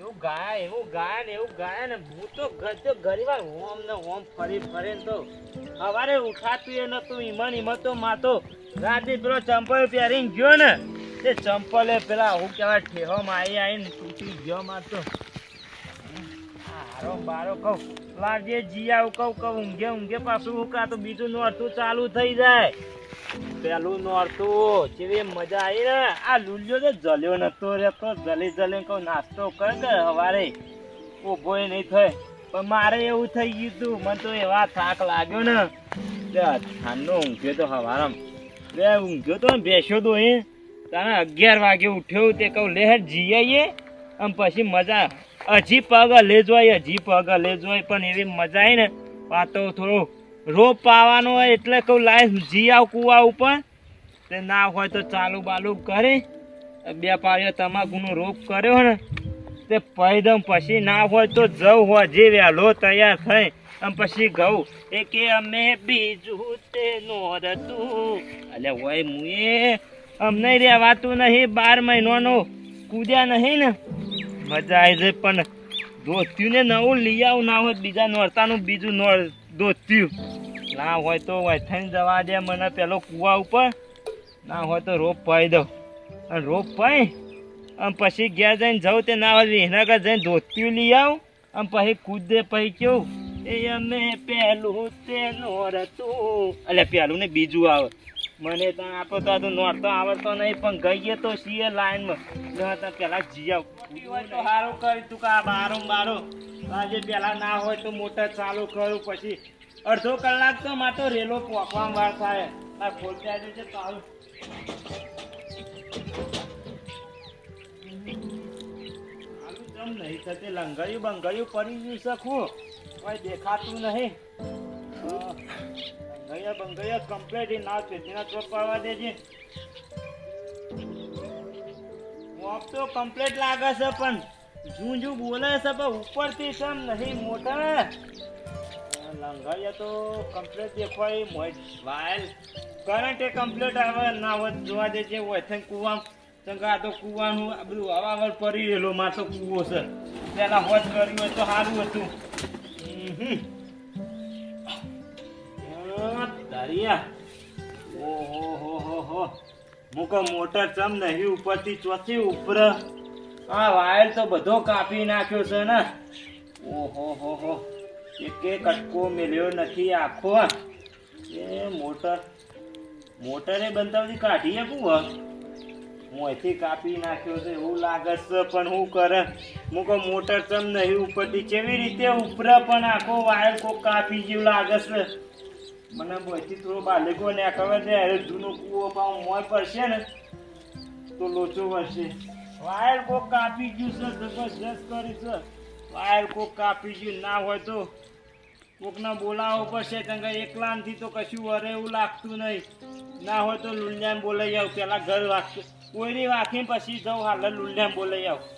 એવું ગાય એવું ગાય ને એવું ગાય ને હું તો ગજો ગરીવાર ઓમ ને ઓમ ફરી ફરે તો સવારે ઉઠાતું એ નતું ઈમાન ઈમન તો માતો રાતે પેલો ચંપલ પહેરીને ગયો ને, તે ચંપલે પેલા હું કહેવાય ઠેહોમાં આવી આવીને તૂટી ગયો મારતો હારો બારો કહું, લાગે જીયા કહું કહું ઊંઘે ઊંઘે પાછું હું કાં તો બીજું નોરતું ચાલુ થઈ જાય. પેલું નોરતું, જેવી મજા આવી ને. આ લુલિયો તો જલ્યો નતો રહેતો જલી જલી કહું, નાસ્તો કર કે હવારે. ઊભો નહીં થાય. પણ મારે એવું થઈ ગયું તું, મને તો એવા થાક લાગ્યો ને. તે ઠાંડો ઊંઘ્યો તો હવારમ. બે ઊંઘ્યો તો બેસ્યો તો એ. તને અગિયાર વાગે ઉઠ્યો તે કહું, લે જી આવીએ આમ પછી મજા હજી પગ લેજો હજી પગ લેજો પણ એવી મજા આવી ને. પાતો થોડો રોપ પાવાનો હોય એટલે કહું લાઈફ જી આવ, કુવા ઉપર. તે ના હોય તો ચાલુ બાલુ કરી. બે પાળીઓ તમાકુનો રોપ કર્યો ને, તે પૈદમ પછી ના હોય તો જવ હોય જે વહેલો તૈયાર થઈ. અને પછી ઘઉં એ કે અમે બીજું તે નોરતું એટલે હોય મુએ અમને રહેવાતું નહીં, બાર મહિનાનો કૂદ્યા નહીં ને. મજા આવી જાય, પણ ધોત્યું ને નવું લઈ આવું, ના હોય બીજા નોરતાનું બીજું નોર દોસ્ત્યું ના હોય તો વૈથાઈને જવા દે મને પેલો કૂવા ઉપર. ના હોય તો રોપ પાઈ દઉં. અને રોપ પાઈ અને પછી ઘેર જઈને જવું તે ના હોય એના જઈને ધોત્યું લઈ આવું. અને પછી કૂદે પછી કેવું, એ અમે પહેલું તે નોરતું એટલે પહેલું ને બીજું આવે. મને તો આપો તો આ તો નોરતો આવડતો નહીં, પણ ગઈએ તો છીએ લાઈનમાં. એટલે તો પેલા જી હોય તો સારું કરી તું કા બારો બારો. આજે પેલા ના હોય તો મોટર ચાલુ કરું પછી અડધો કલાક તો માં તો રેલો પોકવા વાર થાય. આ ખોલતા છે, ચાલુ. જમ નહીં થતી લંગડ્યું બંગાયું પડી ગયું શકું કોઈ દેખાતું નહીં. લંગાયા બંગાયા કમ્પ્લેટ ના પેટીના ચોપ પાડવા દેજે. મોપ તો કમ્પ્લેટ લાગે છે પણ જું જું બોલે છે પણ ઉપરથી સમ નહીં મોટા. લંગાયા તો કમ્પ્લેટ દેખવાય મોય વાયલ. કરંટ એ કમ્પ્લેટ આવે, ના હોત જોવા દે છે હોય થઈને કુવા ચંગા તો કૂવાનું, આ બધું હવાવર પડી રહેલો તો કુવો છે. પેલા હોત કર્યું હોય તો સારું હતું. દરિયા ઓહો હો હો હો મુક મોટર, ચમ નહીં ઉપરથી ચોથી ઉપર. આ વાયર તો બધો કાપી નાખ્યો છે ને. ઓહો, હો હો. એક કટકો મેલ્યો નથી આખો. એ મોટર, મોટરે બનતા બધી કાઢી હું? અહીંથી કાપી નાખ્યો છે, એવું લાગે છે, પણ હું કરે? હું કહું, મોટર તમ નહીં ઉપરથી. કેવી રીતે ઉપરે પણ આખો વાયર કોક કાપી જેવું લાગે છે? મને બોયથી થોડો બાલેકો ને ખબર છે જૂનો કૂવો પાઉં મોય પડશે ને. તો લોચો વળશે. વાયર કોક કાપી ગયું છે, જબરજસ્ત કરી છે. વાયર કોક કાપી ગયું, ના હોય તો કોકને બોલાવો પડશે, કારણ કે એકલાનથી તો કશું વરે એવું લાગતું નહીં. ના હોય તો લુલિયાને બોલાઈ આવું, પેલા ઘર વાગતું કોઈની વાંખી પછી જાઉં હાલ લુલિયાને બોલાઈ આવું.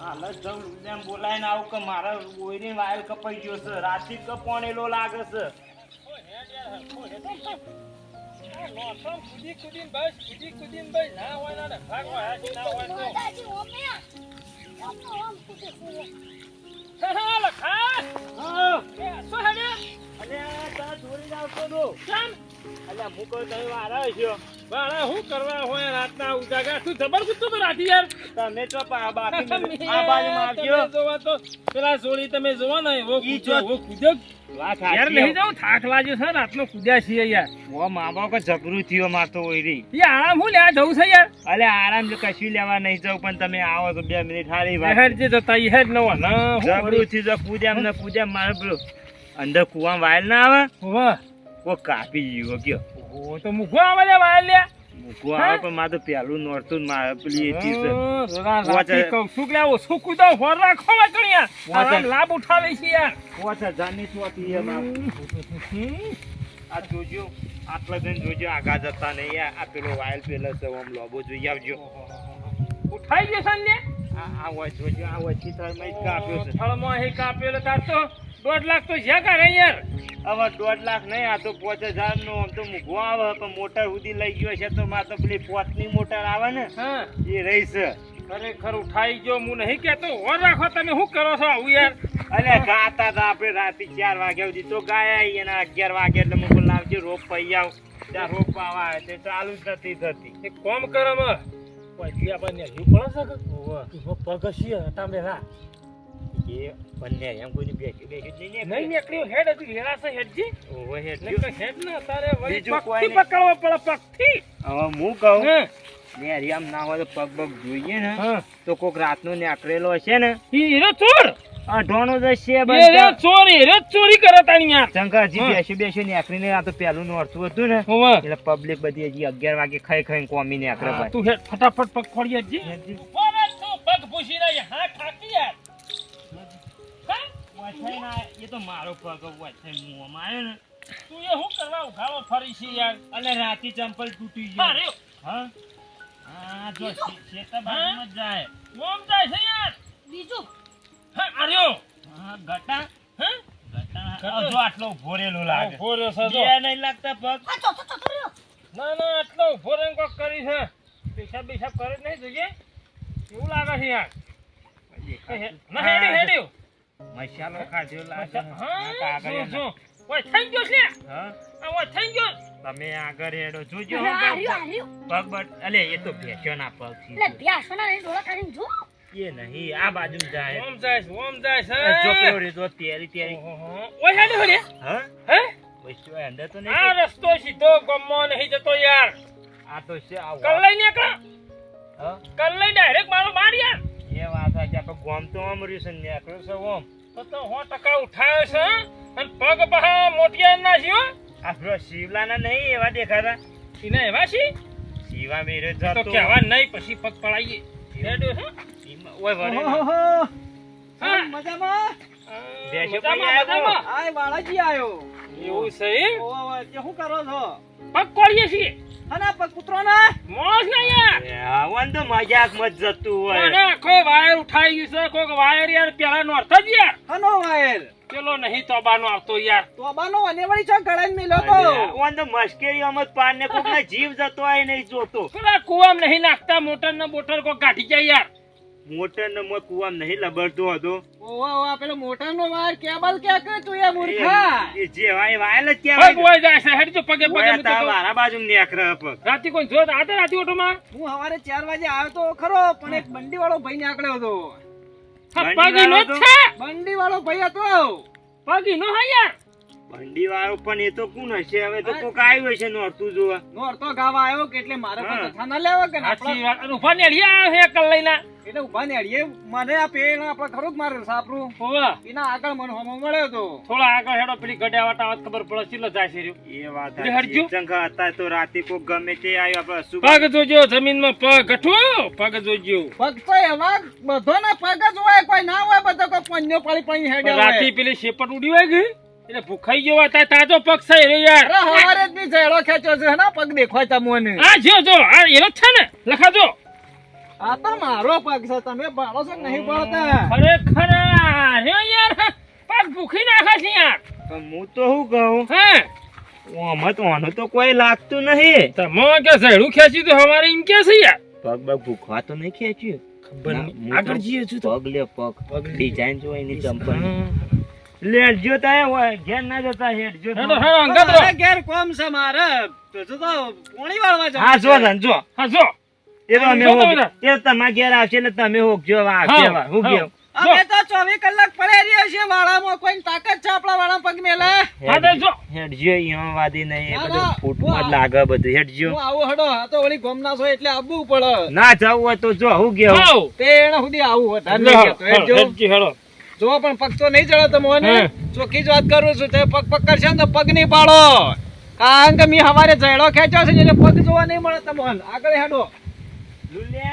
હાલ જ જાઉં લુલિયાને બોલાવીને આવું કે મારા કોઈની વાયર કપાઈ ગયો છે. રાતે કપોણેલો લાગે છે. કુદી કુદીને બસ કુદી કુદીને બસ ના હોય ના ભાગ હોય ના હોય તો. હા લખા હા એ શું હેડે અલ્યા તારા જોડી આવતો તો કેમ અલ્યા મૂકો તમે વારા છો બાળા શું કરવા હોય રાતના ઉજાગરા? તું જબર કૂદતો રાતી યાર? તમે તો પા બાકી આ બાજુ આવજો. જોવા તો પેલા સોળી તમે જોવો ને એવો ઈ એવો કૂદ્યો. યાર નહીં જાઉં થાક લાગ્યો છે રાતનો કૂદ્યા છીએ યાર. ઓ મા બાપ ઝઘડું થયો મારતો હોય રી એ આરામ હું લેવા જવું છે યાર? અલે આરામ જો કશું લેવા નહીં જાઉં પણ તમે આવો તો બે મિનિટ હારી વાત. જે જતા નવો. ના ઝઘડું પૂજા ને પૂજા મારે અંદર કુવા વાયલ ના આવે? વાહ કો કાપી ગયો કયો ઓ તો મુખો આવે લે વાય લે. મૂકવા આવે પણ તો પેલું નોરતું માં પેલી એ ચીજ. રા- રાતે કહું સુકુ આવો હોર રાખો માં કણિયા આ લાભ ઉઠાવે છે યાર. પાંચ હજારની ચોથી એ મારે. આ જોજો આટલા જણ જોજો આગા જતા નહીં. આ પેલો વાયલ પેલો છે ઓમ લોબો જોઈ આવજો. ઉઠાઈ જશે ને? આ આ હોય જોજો આ હોય થળમાં જ કાપ્યો છે. થળમાં હે કાપેલો તાર તો. દોઢ લાખ તો છે કરે યાર. હવે દોઢ લાખ નહીં આ તો પોચ હજાર નો આમ તો મૂકવો આવે પણ મોટર સુધી લઈ ગયો છે તો માં તો પેલી પોતની મોટર આવે ને હા. એ રહી છે. ખરેખર ઉઠાઈ ગયો હું નહીં કેતો ઓર રાખો તમે શું કરો છો આવું યાર? અલે ગાતા હતા આપણે રાતે ચાર વાગ્યા સુધી તો ગાયા એના અગિયાર વાગે એટલે મૂકું લાવજો રોપ પૈ આવ. ત્યાં રોપ પાવા આવે તે ચાલુ જ નથી થતી. એ કોમ કરો માં પછી આપણને હજુ પડશે છે કે? પગ છે તમે રા. એ બંને એમ કોઈ બેસી બેસી જ નહીં નીકળ્યું હેડ હતું હેડા હેડજી. ઓવે હેઠ તો હેડ ના તારે વળી પગથી પકડવો પડે પગથી. હવે હું કહું ને આમ ના હોય તો પગ પગ જોઈએ ને. તો કોક રાતનો નીકળેલો હશે ને. હીરો ચોર. અઢોણો જ હશે હીરો ચોર હીરો ચોરી કરે તાણીયા શંકરજી. બેસી બેસી નીકળીને આ તો પહેલું નોરતું હતું ને. એટલે પબ્લિક બધી હજી અગિયાર વાગે ખાઈ ખાઈ કોમી નીકળે તું હેડ ફટાફટ પગ ખોડી હજી. પગ ભૂસી રહી હા ખાતી યાર. એ તો મારો પગ વાછાઈ મોંમાં આવ્યો ને. તું એ શું કરવા ઉઘાડો ફરી છે યાર. અને રાતી ચંપલ તૂટી ગયો. રે હા? હા જો શે- બાજુમાં જાય. ઓમ જાય છે યાર. બીજું? હા આર્યો હા ગટા? હા? ગટા? ગટો. આ જો આટલો ઊભો લાગે. ઊભો છે જો. બે નહીં લાગતા પગ. આ ચોથો ચોથો રહ્યો. ના ના આટલો ઊભો કોક કરી છે. પેશાબ બેશાબ કરે નહીં જોઈએ એવું લાગે છે યાર? ના હેડ્યું હેડ્યું. મસાલો ખાધો લાગે. હા જો ઓય થઈ ગયો છે. હા? ઓય થઈ ગયો. તમે આગળ હેડો જોજો આ પગ આ બટ અલે એ તો ભેંસોના પગ એટલે છે ના ને ડોળા કાઢીને જો. એ નહીં આ બાજુ જાય. ઓમ જાય છે ઓમ જાય છે. આ જો રીતો તેરી તેરી. ઓય હેડો હેડ્યું હા? હે? વસ્તુ અંદર તો આ નહીં રસ્તો સીધો ગમો નહીં જતો યાર. આ તો છે આ કલ લઈ નીકળો. હા? કલ લઈ ડાયરેક્ટ મારો માર યાર. છે ગોમ તો આમ રહ્યું છે ને આકડો છે ઓમ. તો તો હો ટકા ઉઠાયો છે અને પગ પહા મોટિયા ના છે આપણો શિવલાના નહીં એવા દેખાતા. એને એવા છે શિવા મેરે તો કહેવા નહીં પછી પગ પડાઈએ. હેડ્યો છે ઓય વરે હા. મજામાં? મજામાં, આય બાળાજી આયો. એવું છે ઓવા, શું કરો છો? પગ કોળીએ છીએ. અને કૂતરો ના મોજ ના યાર આવન તો મજાક મત જતું અને આખો વાયર ઉઠાઈ ગયું છે. કોઈક વાયર યાર પેલા નો અર્થ જ યાર. હનો વાયર? પેલો નહીં તોબાનો આવતો યાર. તો બાનો અને વળી ચો મિલ્યો તો. ઓન તો મશ્કેરી અમત પાર ને કોક જીવ જતો હોય નહીં જોતો. પેલા કુવામ નહીં નાખતા? મોટર ને બોટર કોઈ કાઢી જાય યાર. મોટર નો મોય કુવા નહીં લબડતો હતો. ઓવા ઓવા પેલો મોટર નો વાયર કેબલ કે કે તું એ મૂર્ખા એ જે વાય વાયલ જ કે ભાઈ બોય જાય છે હેડજો પગે પગે ઓય તો. મારા બાજુ નેકરે પગ રાતે કોઈ જોત આતે રાતે ઓટોમાં? હું સવારે ચાર વાગે આવ્યો તો ખરો પણ એક બંડી વાળો ભાઈ ને આકડ્યો હતો પગી નો? છે? બંડી વાળો ભાઈ હતો. પગી નો હા યાર? ભંડી વાળો પણ એ તો કોણ હશે? હવે તો કોક આવ્યું હશે નોરતું જોવા. નોરતો ગાવા આવ્યો કે એટલે મારે હા. કથા ના લેવા કે ને સાચી વાત. ઊભા ને હરિયા છે કલ લઈને. એટલે ઊભા ને અડીએ મને આ પેણ આપણે ખરું મારે સાપરું હોવા. એના આગળ મને હોમો મળ્યો તો. થોડા આગળ હેડો પેલી ગઢિયા વાટા વાત ખબર પડે ચીલો જાય છે એ વાત હરજુ? ચંગા હતા તો રાતે કોક ગમે તે આવ્યો આપણે શું પગ જોજો જમીનમાં પગ ગઠવો પગ જોજો પગ તો એવા બધોના પગ જ હોય કોઈ ના હોય બધો કોઈ પંજો પાળી પાણી હેડે રાતે પેલી શેપટ ઉડી હોય ગઈ એટલે ભૂખાઈ ગયો હતા તાજો પગ છે રે યાર. અરે હવારે જ ની છેડો ખેંચ્યો છે ને? પગ દેખાય તમને. આ જો જો આ એનો છે ને. લખાજો આ તો મારો પગ છે તમે ભાળો છો નહીં ભાળતા ખરેખર રે યાર પગ ભૂખી નાખે છે યાર. હું તો શું કહું? હે? આમાં તો આનું તો કોઈ લાગતું નહીં. તમે કે સહેડું ખેંચ્યું તો હવારે એમ કે છે યાર. પગ બગ ભૂખવા તો નહીં ખેંચ્યું. ખબર નહીં. આગળ જઈએ છું તો. પગ લે પગ. પગ ડિઝાઇન જોઈ એની ચંપલ હમ. લેટજો તા હોય ઘેર ના જતા હેડજો હેડો હેડો અંગત. ઘેર કોમ છે મારે તો જો તો પોણી વાળવા જા હા જો છે. ધન જો હા જો એ તો અમે હો તમે. એ તમારા ઘેર આવશે એટલે તમે હો જો આ કેવા હું ગયો અમે તો ચોવીસ કલાક પડ્યા રહ્યા છીએ વાળામાં કોઈ તાકાત છે આપણા વાળા પગ મેલે હા તો જો હેડજો ઈમાં વાદી નહીં એ બધું ના. ફૂટમાં લાગે બધું હેડજો હું આવો હડો આ તો વળી ગોમના છો એટલે આવવું પડે ના જાવ હોય તો જો હું ગયો તે તેણ સુધી આવું વધારે હેડજો. હેડજી, હેડો. જો પણ પગ તો નહીં ચડે તમને. ચોખ્ખી જ વાત કરું છું તે પગ પગ કરશે ને તો પગ નહીં પાડો. કારણ કે મેં હવારે જયડો ખેંચ્યો છે એટલે પગ જોવા નહીં મળે તમને આગળ હેડો. લુલિયા